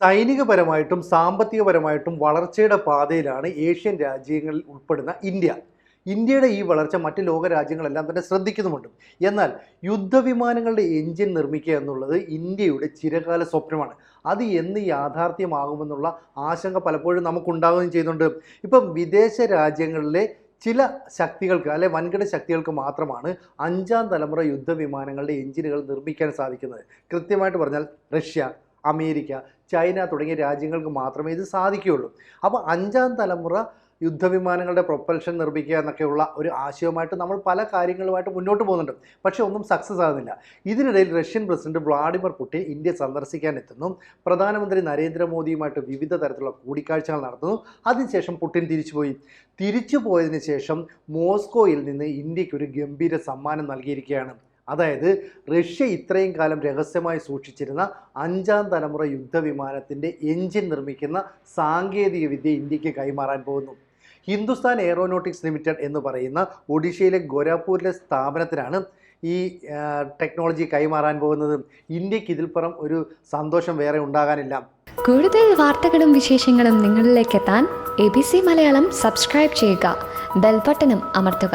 സൈനികപരമായിട്ടും സാമ്പത്തികപരമായിട്ടും വളർച്ചയുടെ പാതയിലാണ് ഏഷ്യൻ രാജ്യങ്ങളിൽ ഉൾപ്പെടുന്ന ഇന്ത്യ. ഇന്ത്യയുടെ ഈ വളർച്ച മറ്റ് ലോക രാജ്യങ്ങളെല്ലാം തന്നെ ശ്രദ്ധിക്കുന്നുമുണ്ട്. എന്നാൽ യുദ്ധവിമാനങ്ങളുടെ എഞ്ചിൻ നിർമ്മിക്കുക എന്നുള്ളത് ഇന്ത്യയുടെ ചിരകാല സ്വപ്നമാണ്. അത് എന്ന് യാഥാർത്ഥ്യമാകുമെന്നുള്ള ആശങ്ക പലപ്പോഴും നമുക്കുണ്ടാവുകയും ചെയ്യുന്നുണ്ട്. ഇപ്പം വിദേശ രാജ്യങ്ങളിലെ ചില ശക്തികൾക്ക് അല്ലെ വൻകിട ശക്തികൾക്ക് മാത്രമാണ് അഞ്ചാം തലമുറ യുദ്ധവിമാനങ്ങളുടെ എഞ്ചിനുകൾ നിർമ്മിക്കാൻ സാധിക്കുന്നത്. കൃത്യമായിട്ട് പറഞ്ഞാൽ റഷ്യ അമേരിക്ക ചൈന തുടങ്ങിയ രാജ്യങ്ങൾക്ക് മാത്രമേ ഇത് സാധിക്കുകയുള്ളൂ. അപ്പോൾ അഞ്ചാം തലമുറ യുദ്ധവിമാനങ്ങളുടെ പ്രൊപ്പൽഷൻ നിർമ്മിക്കുക എന്നൊക്കെയുള്ള ഒരു ആശയവുമായിട്ട് നമ്മൾ പല കാര്യങ്ങളുമായിട്ട് മുന്നോട്ട് പോകുന്നുണ്ട്. പക്ഷേ ഒന്നും സക്സസ് ആകുന്നില്ല. ഇതിനിടയിൽ Russian president Vladimir Putin India സന്ദർശിക്കാൻ എത്തുന്നു. പ്രധാനമന്ത്രി നരേന്ദ്രമോദിയുമായിട്ട് വിവിധ തരത്തിലുള്ള കൂടിക്കാഴ്ചകൾ നടത്തുന്നു. അതിനുശേഷം പുടിൻ തിരിച്ചുപോയി. തിരിച്ചു പോയതിനു ശേഷം മോസ്കോയിൽ നിന്ന് ഇന്ത്യയ്ക്ക് ഒരു ഗംഭീര സമ്മാനം നൽകിയിരിക്കുകയാണ്. അതായത് റഷ്യ ഇത്രയും കാലം രഹസ്യമായി സൂക്ഷിച്ചിരുന്ന അഞ്ചാം തലമുറ യുദ്ധവിമാനത്തിന്റെ എഞ്ചിൻ നിർമ്മിക്കുന്ന സാങ്കേതിക വിദ്യ ഇന്ത്യയ്ക്ക് കൈമാറാൻ പോകുന്നു. ഹിന്ദുസ്ഥാൻ എയറോനോട്ടിക്സ് ലിമിറ്റഡ് എന്ന് പറയുന്ന ഒഡീഷയിലെ ഗോരാപൂരിലെ സ്ഥാപനത്തിനാണ് ഈ ടെക്നോളജി കൈമാറാൻ പോകുന്നത്. ഇന്ത്യയ്ക്ക് ഇതിൽ പുറം ഒരു സന്തോഷം വേറെ ഉണ്ടാകാനില്ല. കൂടുതൽ വാർത്തകളും വിശേഷങ്ങളും നിങ്ങളിലേക്ക് എത്താൻ A B C Malayalam subscribe ചെയ്യുക. ബെൽബട്ടനും അമർത്തുക.